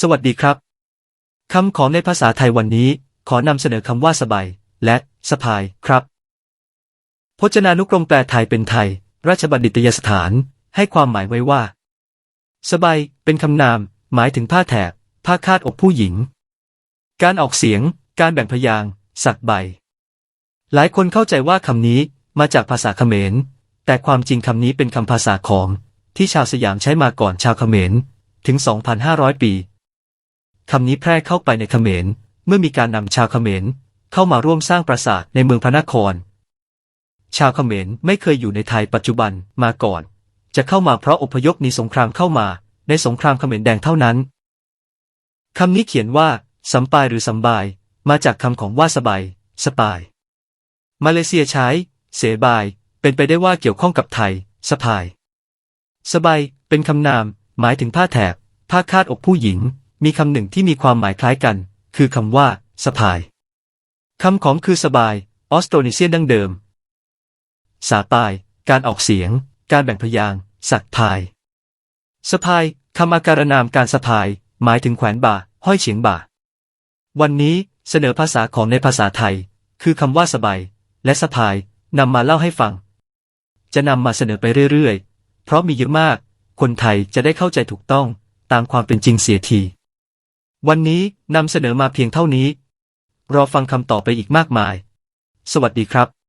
สวัสดีครับ คำของในภาษาไทยวันนี้ ขอนำเสนอคำว่าสบาย และสะพายครับ พจนานุกรมแปลไทยเป็นไทย ราชบัณฑิตยสถาน ให้ความหมายไว้ว่า สบาย เป็นคำนาม หมายถึงผ้าแถบ ผ้าคาดอกผู้หญิง การออกเสียง การแบ่งพยางสักใบ หลายคนเข้าใจว่าคำนี้มาจากภาษาเขมร แต่ความจริงคำนี้เป็นคำภาษาของ ที่ชาวสยามใช้มาก่อนชาวเขมร ถึง 2,500 ปี คำนี้แพร่เข้าไปในเขมร เมื่อมีการนำชาวเขมรเข้ามาร่วมสร้างปราสาทในเมืองพระนคร ชาวเขมรไม่เคยอยู่ในไทยปัจจุบันมาก่อน จะเข้ามาเพราะอพยพหนีสงครามเข้ามา ในสงครามเขมรแดงเท่านั้นคำนี้เขียนว่าสัมปายหรือสัมบาย มาจากคำของว่าสบาย สปาย มาเลเซียใช้ เสบาย เป็นไปได้ว่าเกี่ยวข้องกับไทย สะพาย สบาย เป็นคำนาม หมายถึงผ้าแถบ ผ้าคาดอกผู้หญิง มีคำหนึ่งที่มีความหมายคล้ายกัน คือคำว่าสะพายคำของคือสบายออสโตรนีเซียนดั้งเดิม สาปาย การออกเสียง การแบ่งพยางสักพายสะพายคำอาการนามการสะพาย หมายถึงแขวนบ่า ห้อยเฉียงบ่า วันนี้เสนอภาษาของในภาษาไทย คือคำว่าสบาย และสะพายนำมาเล่าให้ฟัง จะนำมาเสนอไปเรื่อยๆ เพราะมีเยอะมาก คนไทยจะได้เข้าใจถูกต้องตามความเป็นจริงเสียที วันนี้นำเสนอมาเพียงเท่านี้ รอฟังคำต่อไปอีกมากมาย สวัสดีครับ